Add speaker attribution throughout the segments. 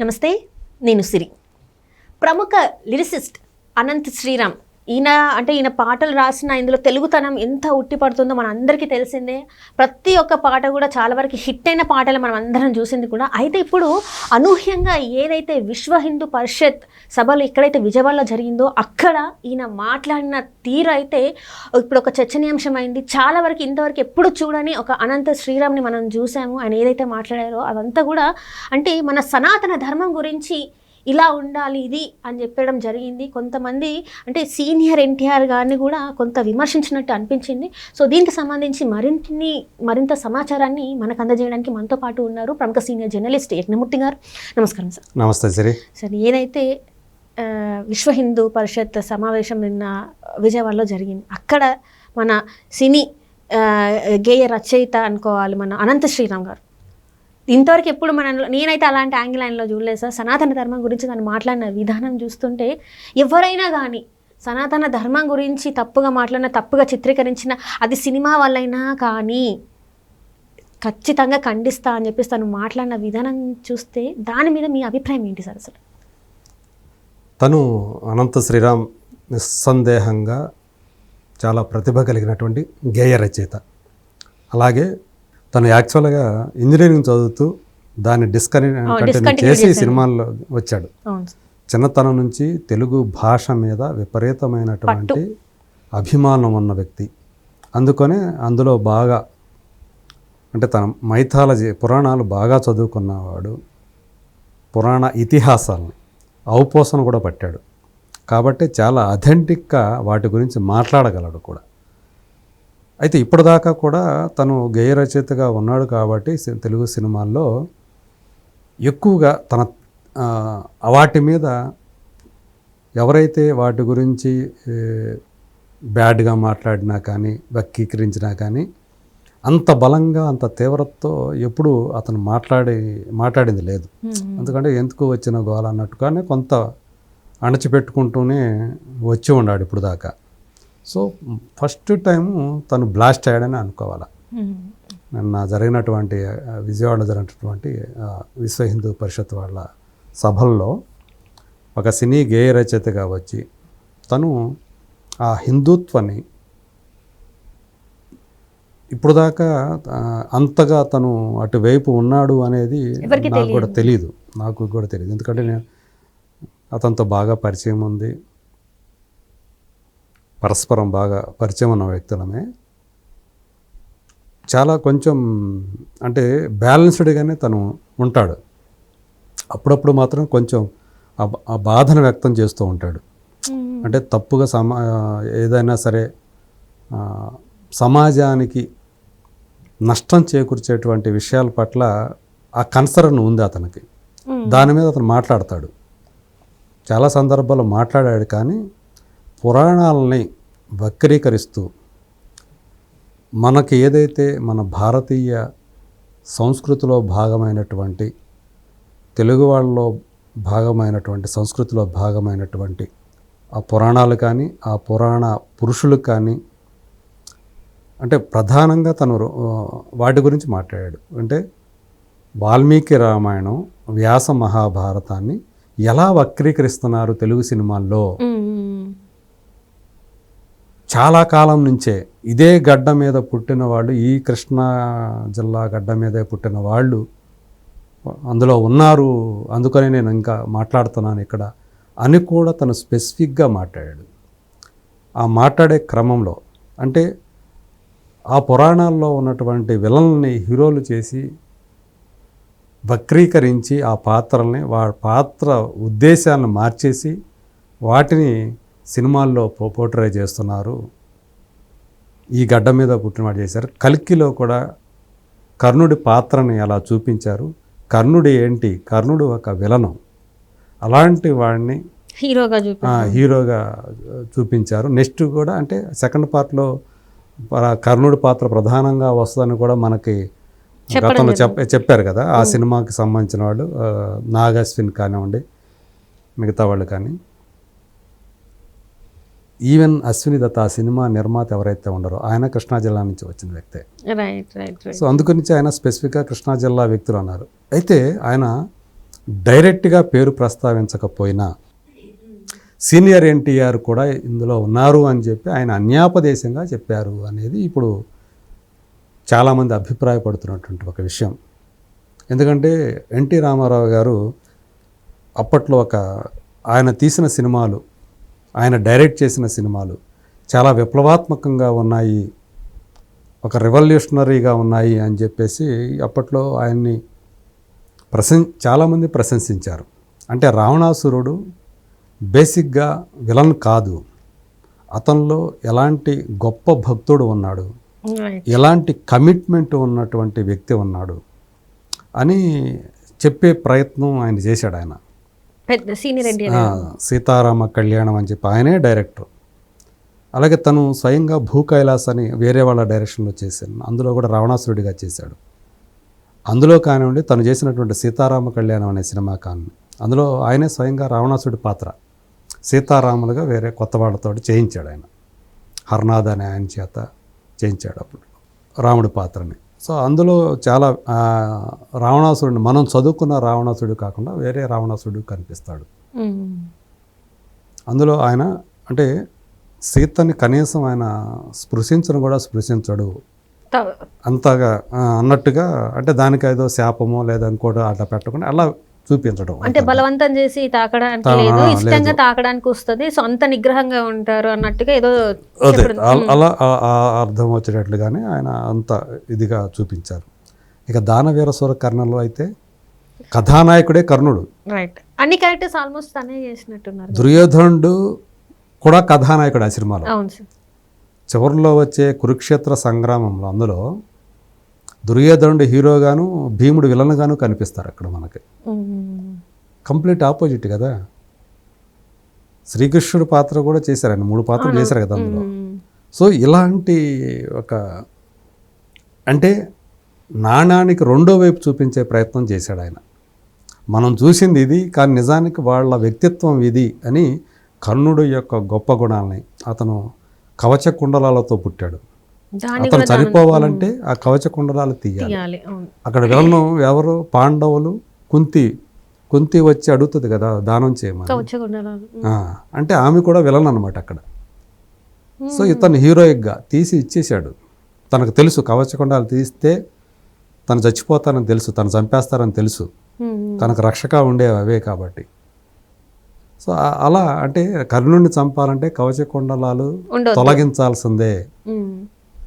Speaker 1: నమస్తే నేను సిరి. ప్రముఖ లిరిసిస్ట్ అనంత్ శ్రీరామ్. ఈయన అంటే ఈయన పాటలు రాసిన ఇందులో తెలుగుతనం ఎంత ఉట్టిపడుతుందో మన అందరికీ తెలిసిందే. ప్రతి ఒక్క పాట కూడా చాలా వరకు హిట్ అయిన పాటలు మనం అందరం చూసింది కూడా. అయితే ఇప్పుడు అనూహ్యంగా ఏదైతే విశ్వ హిందూ పరిషత్ సభలు ఎక్కడైతే విజయవాడలో జరిగిందో అక్కడ ఈయన మాట్లాడిన తీరు అయితే ఇప్పుడు ఒక చర్చనీయాంశం అయింది చాలా వరకు ఇంతవరకు ఎప్పుడు చూడని ఒక అనంత శ్రీరామ్ని మనం చూసాము. ఆయన ఏదైతే మాట్లాడారో అదంతా కూడా అంటే మన సనాతన ధర్మం గురించి ఇలా ఉండాలి ఇది అని చెప్పడం జరిగింది. కొంతమంది అంటే సీనియర్ ఎన్టీఆర్ గారిని కూడా కొంత విమర్శించినట్టు అనిపించింది. సో దీనికి సంబంధించి మరిన్ని మరింత సమాచారాన్ని మనకు అందజేయడానికి మనతో పాటు ఉన్నారు ప్రముఖ సీనియర్ జర్నలిస్ట్ యజ్ఞమూర్తి గారు. నమస్కారం సార్.
Speaker 2: నమస్తే సిరి
Speaker 1: సార్ ఏదైతే విశ్వ హిందూ పరిషత్ సమావేశం నిన్న విజయవాడలో జరిగింది. అక్కడ మన సినీ గేయ రచయిత అనుకోవాలి మన అనంత శ్రీరామ్ గారు. ఇంతవరకు ఎప్పుడు మన నేనైతే అలాంటి యాంగిల్ ఆయనలో చూడలేదు సార్. సనాతన ధర్మం గురించి తను మాట్లాడిన విధానం చూస్తుంటే ఎవరైనా కానీ సనాతన ధర్మం గురించి తప్పుగా మాట్లాడిన తప్పుగా చిత్రీకరించిన అది సినిమా వల్లైనా కానీ ఖచ్చితంగా ఖండిస్తా అని చెప్పేసి తను మాట్లాడిన విధానం చూస్తే దాని మీద మీ అభిప్రాయం ఏంటి సార్ అసలు?
Speaker 2: తను అనంత శ్రీరామ్ నిస్సందేహంగా చాలా ప్రతిభ కలిగినటువంటి గేయ రచయిత. అలాగే తను యాక్చువల్గా ఇంజనీరింగ్ చదువుతూ దాన్ని
Speaker 1: discontinue
Speaker 2: చేసి. సినిమాల్లో వచ్చాడు. చిన్నతనం నుంచి తెలుగు భాష మీద విపరీతమైనటువంటి అభిమానం ఉన్న వ్యక్తి. అందుకనే అందులో బాగా అంటే తన మైథాలజీ పురాణాలు బాగా చదువుకున్నవాడు పురాణ ఇతిహాసాలను ఔపోసన కూడా పట్టాడు. కాబట్టి చాలా అథెంటిక్గా వాటి గురించి మాట్లాడగలడు కూడా. అయితే ఇప్పటిదాకా కూడా తను గేయ రచయితగా ఉన్నాడు కాబట్టి తెలుగు సినిమాల్లో ఎక్కువగా తన వాటి మీద ఎవరైతే వాటి గురించి బ్యాడ్గా మాట్లాడినా కానీ వ్యక్తీకరించినా కానీ అంత బలంగా అంత తీవ్రతతో ఎప్పుడు అతను మాట్లాడి మాట్లాడింది లేదు. ఎందుకంటే ఎందుకు వచ్చిన గోల అన్నట్టుగానే కొంత అణచిపెట్టుకుంటూనే వచ్చి ఉన్నాడు ఇప్పుడు దాకా సో ఫస్ట్ టైం తను బ్లాస్ట్ అయ్యాడని అనుకోవాలి. నిన్న జరిగినటువంటి విజయవాడలో జరిగినటువంటి విశ్వ హిందూ పరిషత్ వాళ్ళ సభల్లో ఒక సినీ గేయ రచయితగా వచ్చి తను ఆ హిందుత్వాన్ని ఇప్పుడు దాకా అంతగా తను అటువైపు ఉన్నాడు అనేది నాకు కూడా తెలియదు. నాకు కూడా తెలియదు ఎందుకంటే నేను అతనితో బాగా పరిచయం ఉంది. పరస్పరం బాగా పరిచయం ఉన్న వ్యక్తులమే. చాలా కొంచెం అంటే బ్యాలెన్స్డ్గానే తను ఉంటాడు. అప్పుడప్పుడు మాత్రం కొంచెం ఆ బాధను వ్యక్తం చేస్తూ ఉంటాడు. అంటే తప్పుగా సమా ఏదైనా సరే సమాజానికి నష్టం చేకూర్చేటువంటి విషయాల పట్ల ఆ కన్సర్న్ ఉంది అతనికి. దాని మీద అతను మాట్లాడతాడు. చాలా సందర్భాల్లో మాట్లాడాడు కానీ పురాణాలని వక్రీకరిస్తూ మనకి ఏదైతే మన భారతీయ సంస్కృతిలో భాగమైనటువంటి తెలుగు వాళ్ళలో భాగమైనటువంటి సంస్కృతిలో భాగమైనటువంటి ఆ పురాణాలు కానీ ఆ పురాణ పురుషులు కానీ అంటే ప్రధానంగా తను వాటి గురించి మాట్లాడాడు. అంటే వాల్మీకి రామాయణం వ్యాస మహాభారతాన్ని ఎలా వక్రీకరిస్తున్నారు తెలుగు సినిమాల్లో? చాలా కాలం నుంచే ఇదే గడ్డ మీద పుట్టిన వాళ్ళు ఈ కృష్ణా జిల్లా గడ్డ మీదే పుట్టిన వాళ్ళు అందులో ఉన్నారు. అందుకని నేను ఇంకా మాట్లాడుతున్నాను ఇక్కడ అని కూడా తను స్పెసిఫిక్గా మాట్లాడాడు. ఆ మాట్లాడే క్రమంలో అంటే ఆ పురాణాల్లో ఉన్నటువంటి విలన్ని హీరోలు చేసి వక్రీకరించి ఆ పాత్రల్ని వా పాత్ర ఉద్దేశాలను మార్చేసి వాటిని సినిమాల్లో పో పోర్ట్రే చేస్తున్నారు. ఈ గడ్డ మీద పుట్టినవాడు చేశారు. కల్కిలో కూడా కర్ణుడి పాత్రని అలా చూపించారు. కర్ణుడు ఏంటి? కర్ణుడు ఒక విలనం. అలాంటి వాడిని
Speaker 1: హీరోగా
Speaker 2: హీరోగా చూపించారు. నెక్స్ట్ కూడా అంటే సెకండ్ పార్ట్లో కర్ణుడి పాత్ర ప్రధానంగా వస్తుందని కూడా మనకి గతంలో చెప్ చెప్పారు కదా. ఆ సినిమాకి సంబంధించిన వాళ్ళు ఆ, నాగ్ అశ్విన్ కానివ్వండి మిగతా వాళ్ళు కానీ. ఈవెన్ అశ్విని దత్త ఆ సినిమా నిర్మాత ఎవరైతే ఉన్నారో ఆయన కృష్ణా జిల్లా నుంచి వచ్చిన వ్యక్తే.
Speaker 1: రైట్ రైట్ రైట్
Speaker 2: సో ఆయన స్పెసిఫిక్గా కృష్ణా జిల్లా వ్యక్తులు అన్నారు. అయితే ఆయన డైరెక్ట్గా పేరు ప్రస్తావించకపోయినా సీనియర్ ఎన్టీఆర్ కూడా ఇందులో ఉన్నారు అని చెప్పి ఆయన అన్యాపదేశంగా చెప్పారు అనేది ఇప్పుడు చాలామంది అభిప్రాయపడుతున్నటువంటి ఒక విషయం. ఎందుకంటే ఎన్టీ రామారావు గారు అప్పట్లో ఒక ఆయన తీసిన సినిమాలు ఆయన డైరెక్ట్ చేసిన సినిమాలు చాలా విప్లవాత్మకంగా ఉన్నాయి ఒక రెవల్యూషనరీగా ఉన్నాయి అని చెప్పేసి అప్పట్లో ఆయన్ని ప్రశం చాలామంది ప్రశంసించారు. అంటే రావణాసురుడు బేసిక్గా విలన్ కాదు. అతనిలో ఎలాంటి గొప్ప భక్తుడు ఉన్నాడు. ఎలాంటి కమిట్మెంట్ ఉన్నటువంటి వ్యక్తి ఉన్నాడు అని చెప్పే ప్రయత్నం ఆయన చేశాడు ఆయన.
Speaker 1: పెద్ద సీనియర్
Speaker 2: సీతారామ కళ్యాణం అని చెప్పి ఆయనే డైరెక్టర్. అలాగే తను స్వయంగా భూ కైలాస్ అని వేరే వాళ్ళ డైరెక్షన్లో చేశాను. అందులో కూడా రావణాసురుడిగా చేశాడు. అందులో కానివ్వండి తను చేసినటువంటి సీతారామ కళ్యాణం అనే సినిమా కాని అందులో ఆయనే స్వయంగా రావణాసుడి పాత్ర. సీతారాములుగా వేరే కొత్త వాళ్ళతో చేయించాడు ఆయన. హర్నాథ్ అనే ఆయన చేత చేయించాడు అప్పుడు రాముడి పాత్రని. సో అందులో చాలా ఆ, రావణాసురుడిని మనం చదువుకున్న రావణాసుడు కాకుండా వేరే రావణాసుడు కనిపిస్తాడు. అందులో ఆయన అంటే సీతని కనీసం ఆయన స్పృశించను కూడా స్పృశించడు. అంతగా అన్నట్టుగా అంటే దానికి ఏదో శాపమో లేదా ఇంకోటి అట్లా పెట్టకుండా అలా చూపించడం
Speaker 1: అంటే బలవంతం చేసి తాకడానికి లేదు ఇష్టంగా తాకడానికి వస్తుంది. సొంత నిగ్రహంగా ఉంటారు అన్నట్టుగా ఏదో
Speaker 2: అదే. అల- అర్థం వచ్చేటట్లుగానే ఆయన అంత ఇదిగా చూపించారు. ఇక దానవీరస్వర కర్ణంలో అయితే కథానాయకుడే కర్ణుడు.
Speaker 1: రైట్ అన్ని క్యారెక్టర్స్ ఆల్మోస్ట్ తనే చేసినట్టున్నారు.
Speaker 2: దుర్యోధనుడు కూడా కథానాయకుడు ఆ సినిమాలో. చివరిలో వచ్చే కురుక్షేత్ర సంగ్రామంలో అందులో దుర్యోధనుడు హీరోగాను భీముడు విలన్గాను కనిపిస్తారు అక్కడ మనకి. కంప్లీట్ ఆపోజిట్ కదా. శ్రీకృష్ణుడు పాత్ర కూడా చేశారు ఆయన. మూడు పాత్రలు చేశారు కదా అందులో. సో ఇలాంటి ఒక అంటే నాణానికి రెండో వైపు చూపించే ప్రయత్నం చేశాడు ఆయన. మనం చూసింది ఇది కానీ నిజానికి వాళ్ళ వ్యక్తిత్వం ఇది అని కర్ణుడు యొక్క గొప్ప గుణాలని అతను కవచ కుండలాలతో పుట్టాడు. అతను చనిపోవాలంటే ఆ కవచ కుండలాలు తీయాలి. అక్కడ విలను ఎవరు? పాండవులు కుంతి. కుంతి వచ్చి అడుగుతుంది కదా దానం చేయమని. అంటే ఆమె కూడా విలన్ అనమాట అక్కడ. సో ఇతను హీరోయిక్గా తీసి ఇచ్చేశాడు. తనకు తెలుసు కవచకుండాలు తీస్తే తను చచ్చిపోతానని తెలుసు తను చంపేస్తారని తెలుసు. తనకు రక్షక ఉండే అవే కాబట్టి. సో అలా అంటే కర్ణుడిని చంపాలంటే కవచకుండలాలు తొలగించాల్సిందే.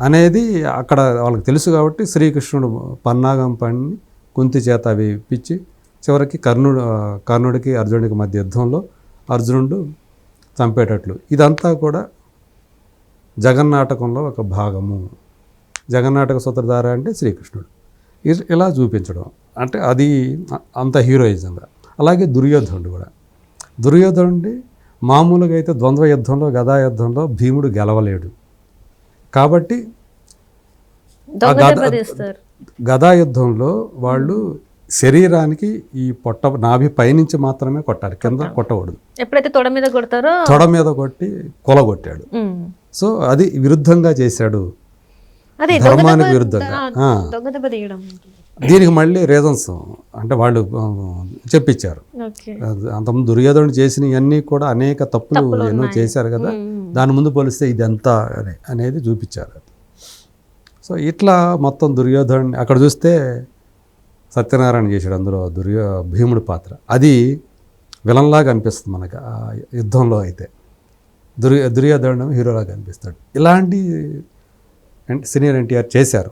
Speaker 2: అనేది అక్కడ వాళ్ళకి తెలుసు కాబట్టి శ్రీకృష్ణుడు పన్నాగం పని కుంతి చేత అవి ఇప్పించి చివరికి కర్ణుడు కర్ణుడికి అర్జునుడికి మధ్య యుద్ధంలో అర్జునుడు చంపేటట్లు. ఇదంతా కూడా జగన్నాటకంలో ఒక భాగము. జగన్నాటక సూత్రధార అంటే శ్రీకృష్ణుడు. ఇలా చూపించడం. అంటే అది అంత హీరోయిజంగా. అలాగే దుర్యోధనుడు కూడా. దుర్యోధనుడి మామూలుగా అయితే ద్వంద్వ యుద్ధంలో గదా యుద్ధంలో భీముడు గెలవలేడు. కాబట్టి గద- యుద్ధంలో వాళ్ళు శరీరానికి ఈ పొట్ట నాభి పైనుంచి మాత్రమే కొట్టాలి. కింద కొట్టకూడదు.
Speaker 1: ఎప్పుడైతే తొడ మీద కొడతారో
Speaker 2: తొడ మీద కొట్టి కొలగొట్టాడు. సో అది విరుద్ధంగా చేశాడు. ధర్మానికి విరుద్ధంగా. దీనికి మళ్ళీ రీజన్స్ అంటే వాళ్ళు చెప్పించారు అంతకుముందు దుర్యోధనుడు చేసినవన్నీ కూడా అనేక తప్పులు ఎన్నో చేశారు కదా. దాని ముందు పోలిస్తే ఇది ఎంత అని అనేది చూపించారు సో ఇట్లా మొత్తం దుర్యోధన్ అక్కడ చూస్తే సత్యనారాయణ చేశాడు అందులో దుర్యో భీముడి పాత్ర. అది విలన్లాగా అనిపిస్తుంది మనకు ఆ యుద్ధంలో అయితే. దుర్య దుర్యోధనం హీరోలాగా అనిపిస్తాడు. ఇలాంటి సీనియర్ ఎన్టీఆర్ చేశారు.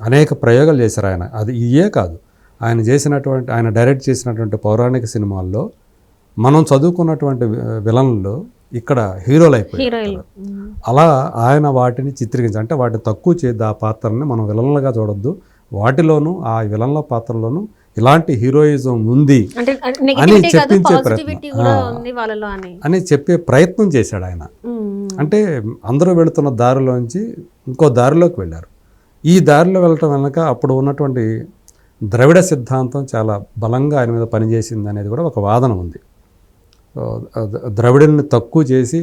Speaker 2: అనేక ప్రయోగాలు చేశారు ఆయన. అది ఇయే కాదు. ఆయన చేసినటువంటి ఆయన డైరెక్ట్ చేసినటువంటి పౌరాణిక సినిమాల్లో మనం చదువుకున్నటువంటి విలన్లు ఇక్కడ హీరోలు అయిపోయారు అలా ఆయన వాటిని చిత్రీకరించి అంటే వాటిని తక్కువ చేయద్దు ఆ పాత్రని మనం విలన్లుగా చూడొద్దు. వాటిలోనూ ఆ విలన్ల పాత్రలోనూ ఇలాంటి హీరోయిజం ఉంది
Speaker 1: కాదు
Speaker 2: చెప్పించే ప్రయత్నం.
Speaker 1: అని.
Speaker 2: అని చెప్పే ప్రయత్నం చేశాడు ఆయన. అంటే అందరూ వెళుతున్న దారిలోంచి ఇంకో దారిలోకి వెళ్ళారు. ఈ దారిలో వెళ్ళటం వెనక అప్పుడు ఉన్నటువంటి ద్రవిడ సిద్ధాంతం చాలా బలంగా ఆయన మీద పనిచేసింది అనేది కూడా ఒక వాదన ఉంది. ద్రవిడుల్ని తక్కువ చేసి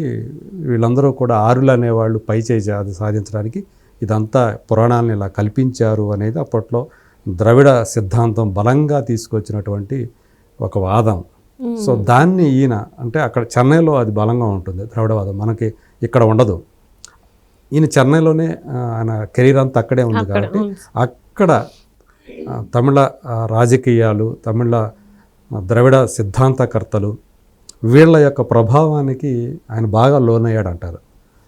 Speaker 2: వీళ్ళందరూ కూడా ఆరులు అనేవాళ్ళు పై చేసి అది సాధించడానికి ఇదంతా పురాణాలను ఇలా కల్పించారు అనేది అప్పట్లో ద్రవిడ సిద్ధాంతం బలంగా తీసుకొచ్చినటువంటి ఒక వాదం. సో దాన్ని ఈయన అంటే అక్కడ చెన్నైలో అది బలంగా ఉంటుంది ద్రవిడవాదం. మనకి ఇక్కడ ఉండదు. ఈయన చెన్నైలోనే ఆయన కెరీర్ అంతా అక్కడే ఉంది కాబట్టి అక్కడ తమిళ రాజకీయాలు తమిళ ద్రవిడ సిద్ధాంతకర్తలు వీళ్ళ యొక్క ప్రభావానికి ఆయన బాగా లోనయ్యాడు అంటారు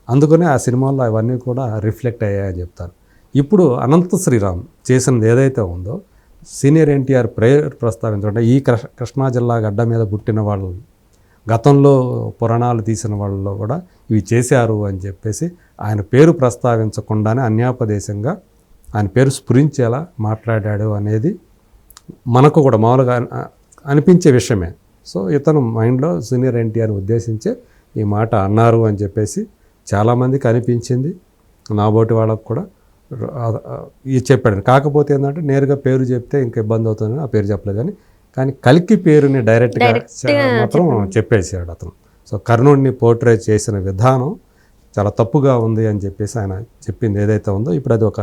Speaker 2: అందుకనే ఆ సినిమాల్లో అవన్నీ కూడా రిఫ్లెక్ట్ అయ్యాయని చెప్తారు. ఇప్పుడు అనంత శ్రీరామ్ చేసినది ఏదైతే ఉందో సీనియర్ ఎన్టీఆర్ ప్రేయర్ ప్రస్తావించడం ఈ కృష్ణ కృష్ణా జిల్లా గడ్డ మీద పుట్టిన వాళ్ళు గతంలో పురాణాలు తీసిన వాళ్ళలో కూడా ఇవి చేశారు అని చెప్పేసి ఆయన పేరు ప్రస్తావించకుండానే అన్యాపదేశంగా ఆయన పేరు స్ఫురించేలా మాట్లాడాడు అనేది మనకు కూడా మామూలుగా అనిపించే విషయమే. సో ఇతను మైండ్లో సీనియర్ ఎన్టీఆర్ని ఉద్దేశించే ఈ మాట అన్నారు అని చెప్పేసి చాలామందికి అనిపించింది నాబోటి వాళ్ళకు కూడా ఇది చెప్పాడు. కాకపోతే ఏంటంటే నేరుగా పేరు చెప్తే ఇంకా ఇబ్బంది అవుతుందని ఆ పేరు చెప్పలేదు కానీ కానీ కలికి పేరుని డైరెక్ట్గా మాత్రం చెప్పేసాడు అతను. సో కర్ణుడిని పోర్ట్రే చేసిన విధానం చాలా తప్పుగా ఉంది అని చెప్పేసి ఆయన చెప్పింది ఏదైతే ఉందో ఇప్పుడు అది ఒక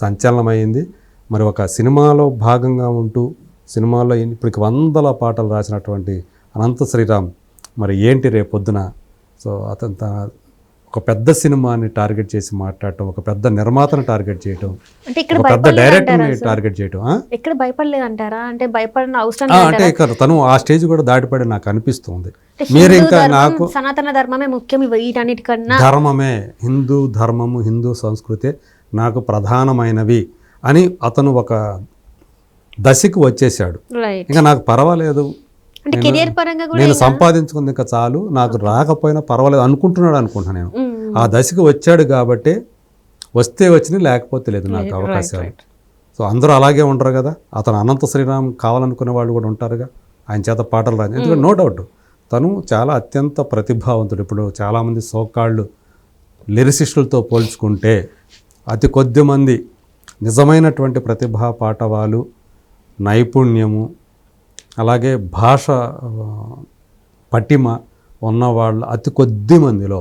Speaker 2: సంచలనమైంది. మరి ఒక సినిమాలో భాగంగా ఉంటూ సినిమాలో ఇన్- ఇప్పటికి వందల పాటలు రాసినటువంటి అనంత శ్రీరామ్. మరి ఏంటి రేపొద్దున సో అతను తన ఒక పెద్ద సినిమాని టార్గెట్ చేసి మాట్లాడటం ఒక పెద్ద నిర్మాతను టార్గెట్ చేయటం
Speaker 1: అంటే ఇక్కడ
Speaker 2: పెద్ద డైరెక్టర్ని
Speaker 1: అంటారా
Speaker 2: టార్గెట్ చేయటం
Speaker 1: భయపడలేదు అంటారా అంటే భయపడిన అవసరం
Speaker 2: అంటే ఇక్కడ తను ఆ స్టేజ్ కూడా దాటిపడి నాకు అనిపిస్తుంది. మీరు ఇంకా నాకు
Speaker 1: సనాతన ధర్మమే ముఖ్యం వీటన్నిటికన్నా.
Speaker 2: ధర్మమే హిందూ ధర్మము హిందూ సంస్కృతి నాకు ప్రధానమైనవి అని అతను ఒక దశకు వచ్చేసాడు ఇంకా నాకు పర్వాలేదు. నేను సంపాదించుకుంది ఇంకా చాలు. నాకు రాకపోయినా పర్వాలేదు అనుకుంటున్నాడు అనుకుంటున్నాను నేను. ఆ దశకు వచ్చాడు కాబట్టి వస్తే వచ్చినాయి లేకపోతే లేదు నాకు అవకాశాలు. సో అందరూ అలాగే ఉండరు కదా. అతను అనంత శ్రీరామ్ కావాలనుకునే వాళ్ళు కూడా ఉంటారుగా. ఆయన చేత పాటలు రాదు ఎందుకంటే నో డౌట్ తను చాలా అత్యంత ప్రతిభావంతుడు. ఇప్పుడు చాలామంది సోకాళ్ళు లిరిసిస్టులతో పోల్చుకుంటే అతి కొద్ది మంది నిజమైనటువంటి ప్రతిభా పాటవాలు నైపుణ్యము అలాగే భాష పటిమ ఉన్నవాళ్ళు అతి కొద్ది మందిలో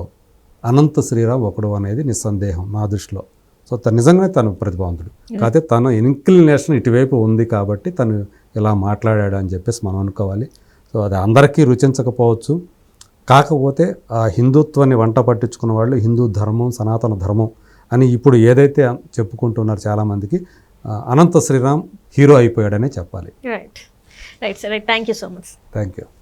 Speaker 2: అనంత శ్రీరామ్ ఒకడు అనేది నిస్సందేహం నా దృష్టిలో. సో తను నిజంగానే తను ప్రతిభావంతుడు. కాకపోతే తన ఇన్క్లినేషన్ ఇటువైపు ఉంది కాబట్టి తను ఇలా మాట్లాడాడు అని చెప్పేసి మనం అనుకోవాలి. సో అది అందరికీ రుచించకపోవచ్చు. కాకపోతే ఆ హిందుత్వాన్ని వంట పట్టించుకున్న వాళ్ళు హిందూ ధర్మం సనాతన ధర్మం అని ఇప్పుడు ఏదైతే చెప్పుకుంటున్నారు చాలామందికి అనంత శ్రీరామ్ హీరో అయిపోయాడనే చెప్పాలి.
Speaker 1: Right right sir right thank you so much
Speaker 2: thank you